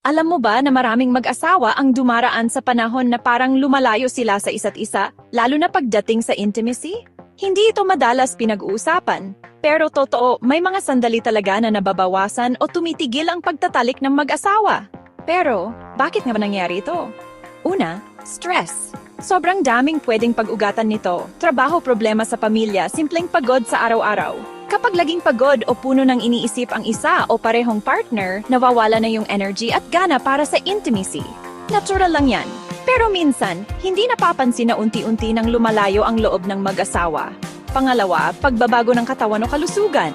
Alam mo ba na maraming mag-asawa ang dumaraan sa panahon na parang lumalayo sila sa isa't isa, lalo na pagdating sa intimacy? Hindi ito madalas pinag-uusapan. Pero totoo, may mga sandali talaga na nababawasan o tumitigil ang pagtatalik ng mag-asawa. Pero, bakit nga ba nangyari ito? Una, stress. Sobrang daming pwedeng pag-ugatan nito. Trabaho problema sa pamilya, simpleng pagod sa araw-araw. Kapag laging pagod o puno ng iniisip ang isa o parehong partner, nawawala na yung energy at gana para sa intimacy. Natural lang yan. Pero minsan, hindi napapansin na unti-unti nang lumalayo ang loob ng mag-asawa. Pangalawa, pagbabago ng katawan o kalusugan.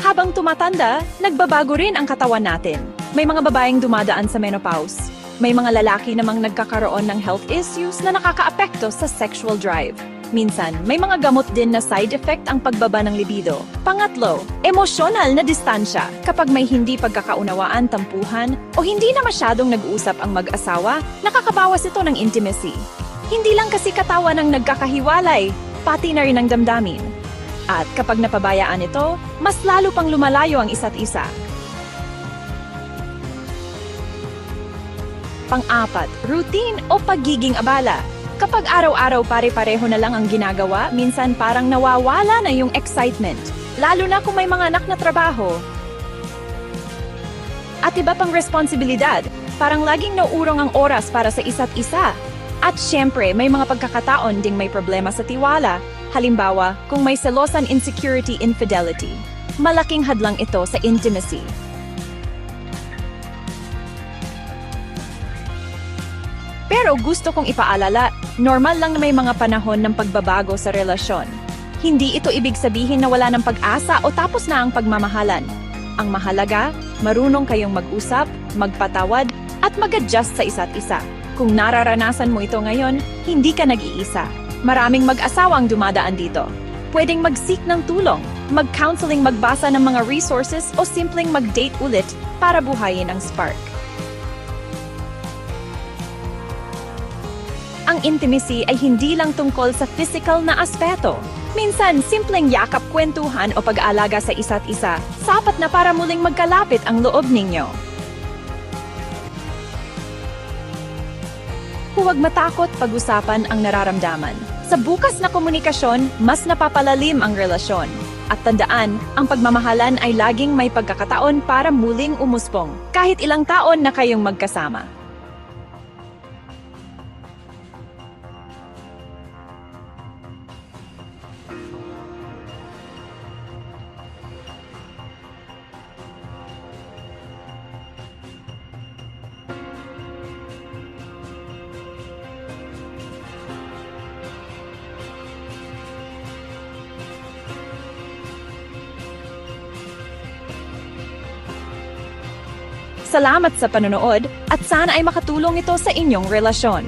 Habang tumatanda, nagbabago rin ang katawan natin. May mga babaeng dumadaan sa menopause. May mga lalaki namang nagkakaroon ng health issues na nakakaapekto sa sexual drive. Minsan, may mga gamot din na side effect ang pagbaba ng libido. Pangatlo, emosyonal na distansya. Kapag may hindi pagkakaunawaan, tampuhan, o hindi na masyadong nag-usap ang mag-asawa, nakakabawas ito ng intimacy. Hindi lang kasi katawan ang nagkakahiwalay, pati na rin ang damdamin. At kapag napabayaan ito, mas lalo pang lumalayo ang isa't isa. Pang-apat, routine o pagiging abala. Kapag araw-araw pare-pareho na lang ang ginagawa, minsan parang nawawala na yung excitement. Lalo na kung may mga anak na trabaho. At iba pang responsibilidad, parang laging nauurong ang oras para sa isa't isa. At syempre, may mga pagkakataon ding may problema sa tiwala. Halimbawa, kung may selosan insecurity infidelity. Malaking hadlang ito sa intimacy. Pero gusto kong ipaalala, normal lang na may mga panahon ng pagbabago sa relasyon. Hindi ito ibig sabihin na wala ng pag-asa o tapos na ang pagmamahalan. Ang mahalaga, marunong kayong mag-usap, magpatawad, at mag-adjust sa isa't isa. Kung nararanasan mo ito ngayon, hindi ka nag-iisa. Maraming mag-asawa ang dumadaan dito. Pwedeng mag-seek ng tulong, mag-counseling magbasa ng mga resources o simpleng mag-date ulit para buhayin ang spark. Ang intimacy ay hindi lang tungkol sa physical na aspeto. Minsan, simpleng yakap kwentuhan o pag-aalaga sa isa't isa, sapat na para muling magkalapit ang loob ninyo. Huwag matakot pag-usapan ang nararamdaman. Sa bukas na komunikasyon, mas napapalalim ang relasyon. At tandaan, ang pagmamahalan ay laging may pagkakataon para muling umuspong, kahit ilang taon na kayong magkasama. Salamat sa panonood at sana ay makatulong ito sa inyong relasyon.